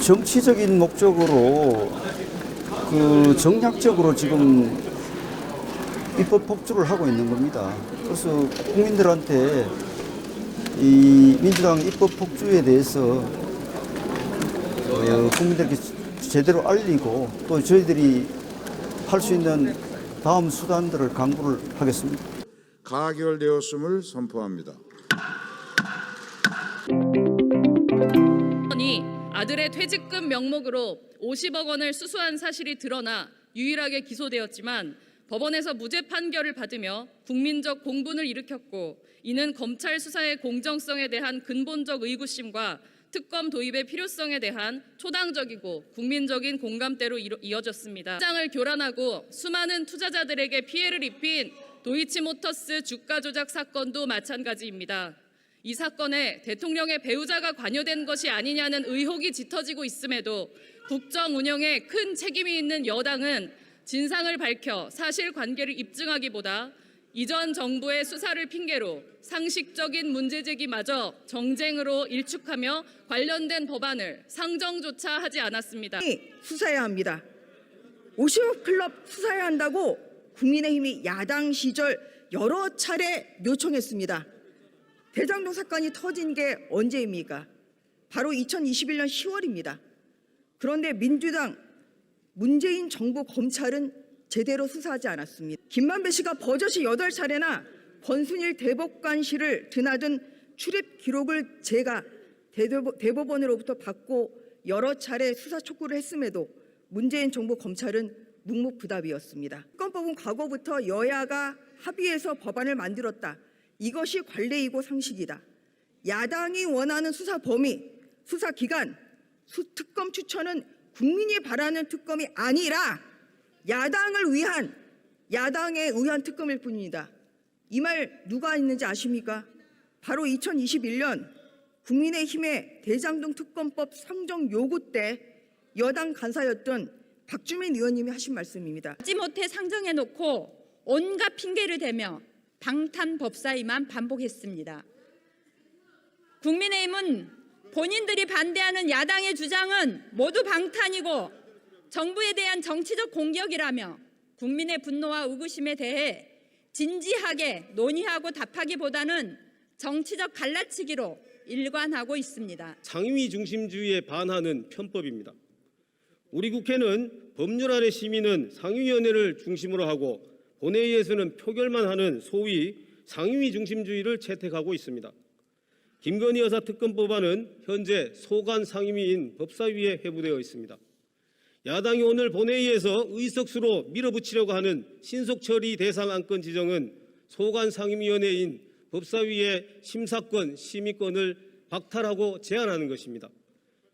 정치적인 목적으로 그 정략적으로 지금 입법 폭주를 하고 있는 겁니다. 그래서 국민들한테 이 민주당 입법 폭주에 대해서 어, 국민들께 제대로 알리고 또 저희들이 할 수 있는 다음 수단들을 강구를 하겠습니다. 가결되었음을 선포합니다. 아들의 퇴직금 명목으로 50억 원을 수수한 사실이 드러나 유일하게 기소되었지만 법원에서 무죄 판결을 받으며 국민적 공분을 일으켰고 이는 검찰 수사의 공정성에 대한 근본적 의구심과 특검 도입의 필요성에 대한 초당적이고 국민적인 공감대로 이어졌습니다. 시장을 교란하고 수많은 투자자들에게 피해를 입힌 도이치모터스 주가 조작 사건도 마찬가지입니다. 이 사건에 대통령의 배우자가 관여된 것이 아니냐는 의혹이 짙어지고 있음에도 국정 운영에 큰 책임이 있는 여당은 진상을 밝혀 사실 관계를 입증하기보다 이전 정부의 수사를 핑계로 상식적인 문제 제기마저 정쟁으로 일축하며 관련된 법안을 상정조차 하지 않았습니다. 수사해야 합니다. 50억 클럽 수사해야 한다고 국민의힘이 야당 시절 여러 차례 요청했습니다. 대장동 사건이 터진 게 언제입니까? 바로 2021년 10월입니다. 그런데 민주당 문재인 정부 검찰은 제대로 수사하지 않았습니다. 김만배 씨가 버젓이 8차례나 권순일 대법관실을 드나든 출입 기록을 제가 대법- 대법원으로부터 받고 여러 차례 수사 촉구를 했음에도 문재인 정부 검찰은 묵묵부답이었습니다. 특검법은 과거부터 여야가 합의해서 법안을 만들었다. 이것이 관례이고 상식이다. 야당이 원하는 수사 범위, 수사 기간, 수, 특검 추천은 국민이 바라는 특검이 아니라 야당을 위한 야당에 의한 특검일 뿐입니다. 이 말 누가 있는지 아십니까? 바로 2021년 국민의힘의 대장동 특검법 상정 요구 때 여당 간사였던 박주민 의원님이 하신 말씀입니다. 마지못해 상정해 놓고 온갖 핑계를 대며 방탄 법사위만 반복했습니다. 국민의힘은 본인들이 반대하는 야당의 주장은 모두 방탄이고 정부에 대한 정치적 공격이라며 국민의 분노와 의구심에 대해 진지하게 논의하고 답하기보다는 정치적 갈라치기로 일관하고 있습니다. 상위 중심주의에 반하는 편법입니다. 우리 국회는 법률안의 심의는 상위위원회를 중심으로 하고 본회의에서는 표결만 하는 소위 상위 중심주의를 채택하고 있습니다. 김건희 여사 특검 법안은 현재 소관 상임위인 법사위에 회부되어 있습니다. 야당이 오늘 본회의에서 의석수로 밀어붙이려고 하는 신속 처리 대상 안건 지정은 소관 상임위원회인 법사위의 심사권, 심의권을 박탈하고 제한하는 것입니다.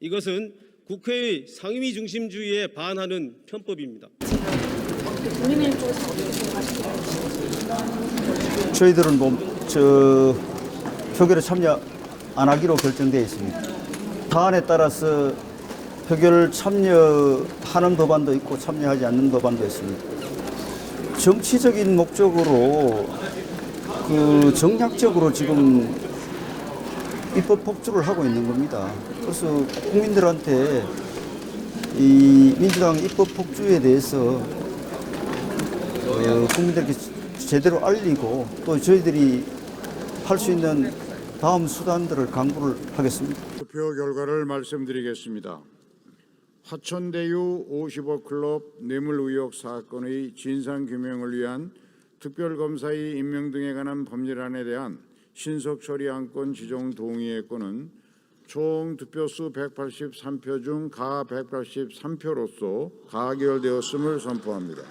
이것은 국회의 상임위 중심주의에 반하는 편법입니다. 저희들은 뭐 저 표결에 참여 안 하기로 결정되어 있습니다. 사안에 따라서 표결 참여하는 법안도 있고 참여하지 않는 법안도 있습니다. 정치적인 목적으로 그 정략적으로 지금 입법 폭주를 하고 있는 겁니다. 그래서 국민들한테 이 민주당 입법 폭주에 대해서 어, 국민들께 제대로 알리고 또 저희들이 할 수 있는 다음 수단들을 강구를 하겠습니다. 투표 결과를 말씀드리겠습니다. 화천대유 50억 클럽 뇌물 의혹 사건의 진상 규명을 위한 특별검사의 임명 등에 관한 법률안에 대한 신속 처리 안건 지정 동의의 건은 총 득표수 183표 중 가 183표로서 가결되었음을 선포합니다.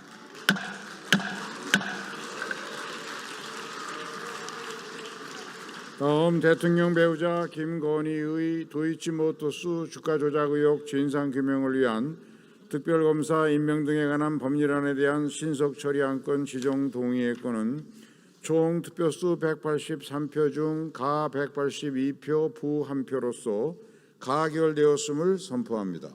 다음 대통령 배우자 김건희의 도이치모터스 주가 조작 의혹 진상 규명을 위한 특별검사 임명 등에 관한 법률안에 대한 신속 처리 안건 지정 동의의 건은 총 득표수 183표 중 가 182표 부 1표로서 가결되었음을 선포합니다.